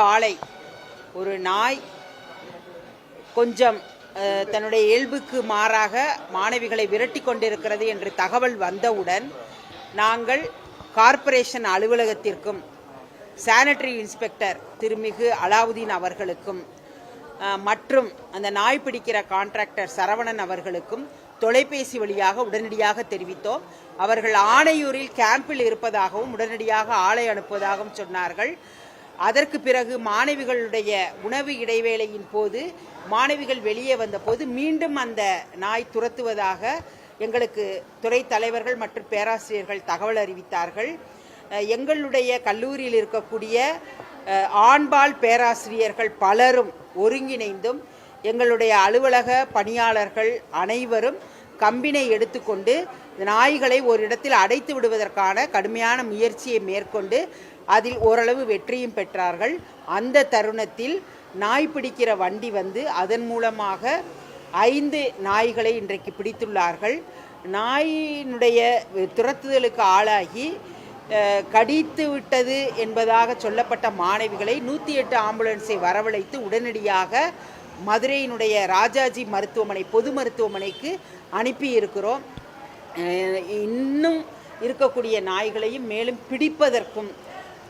காலை. ஒரு நாய் கொஞ்சம் தன்னுடைய இயல்புக்கு மாறாக மாணவிகளை விரட்டி கொண்டிருக்கிறது என்று தகவல் வந்தவுடன் நாங்கள் கார்ப்பரேஷன் அலுவலகத்திற்கும் சானிட்டரி இன்ஸ்பெக்டர் திருமிகு அலாவுதீன் அவர்களுக்கும் மற்றும் அந்த நாய் பிடிக்கிற கான்ட்ராக்டர் சரவணன் அவர்களுக்கும் தொலைபேசி வழியாக உடனடியாக தெரிவித்தோம். அவர்கள் ஆணையூரில் கேம்பில் இருப்பதாகவும் உடனடியாக ஆளை அனுப்புவதாகவும் சொன்னார்கள். அதற்கு பிறகு மாணவிகளுடைய உணவு இடைவேளையின் போது மாணவிகள் வெளியே வந்தபோது மீண்டும் அந்த நாய் துரத்துவதாக எங்களுக்கு துறை தலைவர்கள் மற்றும் பேராசிரியர்கள் தகவல் அறிவித்தார்கள். எங்களுடைய கல்லூரியில் இருக்கக்கூடிய ஆண்பால் பேராசிரியர்கள் பலரும் ஒருங்கிணைந்தும் எங்களுடைய அலுவலக பணியாளர்கள் அனைவரும் கம்பினை எடுத்துக்கொண்டு நாய்களை ஒரு இடத்தில் அடைத்து விடுவதற்கான கடுமையான முயற்சியை மேற்கொண்டு அதில் ஓரளவு வெற்றியும் பெற்றார்கள். அந்த தருணத்தில் நாய் பிடிக்கிற வண்டி வந்து அதன் மூலமாக ஐந்து நாய்களை இன்றைக்கு பிடித்துள்ளார்கள். நாயினுடைய துரத்துதலுக்கு ஆளாகி கடித்து விட்டது என்பதாக சொல்லப்பட்ட மாணவிகளை நூற்றி எட்டு ஆம்புலன்ஸை வரவழைத்து உடனடியாக மதுரையினுடைய ராஜாஜி மருத்துவமனை பொது மருத்துவமனைக்கு அனுப்பி இருக்கிறோம் இன்னும் இருக்கக்கூடிய நாய்களையும் மேலும் பிடிப்பதற்கும்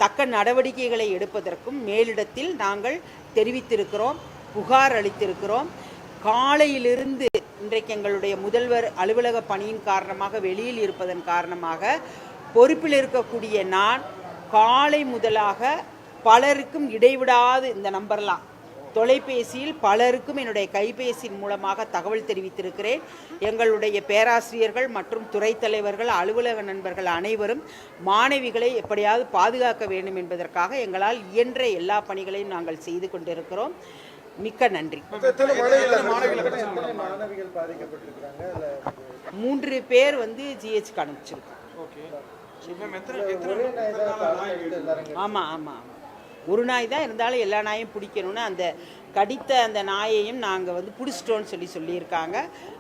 தக்க நடவடிக்கைகளை எடுப்பதற்கும் மேலிடத்தில் நாங்கள் தெரிவித்திருக்கிறோம் புகார் அளித்திருக்கிறோம். காலையிலிருந்து இன்றைக்கு எங்களுடைய முதல்வர் அலுவலக பணியின் காரணமாக வெளியில் இருப்பதன் காரணமாக பொறுப்பில் இருக்கக்கூடிய நான் காலை முதலாக பலருக்கும் இடைவிடாது இந்த நம்பர்லாம். தொலைபேசியில் பலருக்கும் என்னுடைய கைபேசியின் மூலமாக தகவல் தெரிவித்திருக்கிறேன். எங்களுடைய பேராசிரியர்கள் மற்றும் துறை தலைவர்கள் அலுவலக நண்பர்கள் அனைவரும் மாணவிகளை எப்படியாவது பாதுகாக்க வேண்டும் என்பதற்காக எங்களால் இயன்ற எல்லா பணிகளையும் நாங்கள் செய்து கொண்டிருக்கிறோம். மிக்க நன்றி. மூன்று பேர் வந்து ஜிஹெச்க்கு அனுப்பிச்சிருக்கோம். ஆமாம் ஆமாம் ஒரு நாய் தான் இருந்தாலும் எல்லா நாயும் பிடிக்கணும்னு அந்த கடித்த அந்த நாயையும் நாங்கள் வந்து பிடிச்சிட்டோன்னு சொல்லி சொல்லியிருக்காங்க.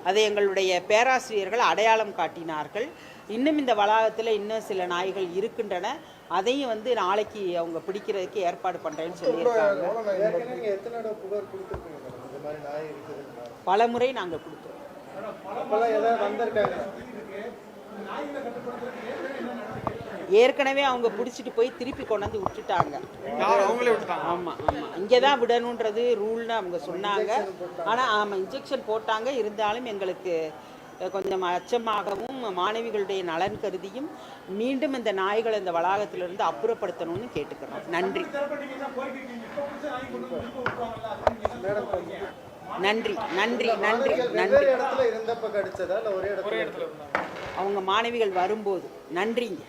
அதை எங்களுடைய பேராசிரியர்கள் அடையாளம் காட்டினார்கள். இன்னும் இந்த வளாகத்தில் இன்னும் சில நாய்கள் இருக்கின்றன. அதையும் வந்து நாளைக்கு அவங்க பிடிக்கிறதுக்கு ஏற்பாடு பண்ணுறேன்னு சொல்லியிருக்காங்க. பல முறை நாங்கள் கொடுத்தோம் வந்திருக்காங்க. ஏற்கனவே அவங்க பிடிச்சிட்டு போய் திருப்பி கொண்டாந்து விட்டுட்டாங்க. ஆமாம் ஆமாம் இங்கே தான் விடணுன்றது ரூல்னு அவங்க சொன்னாங்க. ஆனால் ஆமாம் இன்ஜெக்ஷன் போட்டாங்க. இருந்தாலும் எங்களுக்கு கொஞ்சம் அச்சமாகவும் மாணவிகளுடைய நலன் கருதியும் மீண்டும் இந்த நாய்களை இந்த வளாகத்திலிருந்து அப்புறப்படுத்தணும்னு கேட்டுக்கிறோம். நன்றி. நன்றி நன்றி நன்றி நன்றி. வெவ்வேறு இடத்துல இருந்தப்ப கடிச்சதா? இல்ல ஒரே இடத்துல அவங்க மாணவிகள் வரும்போது நன்றிங்க.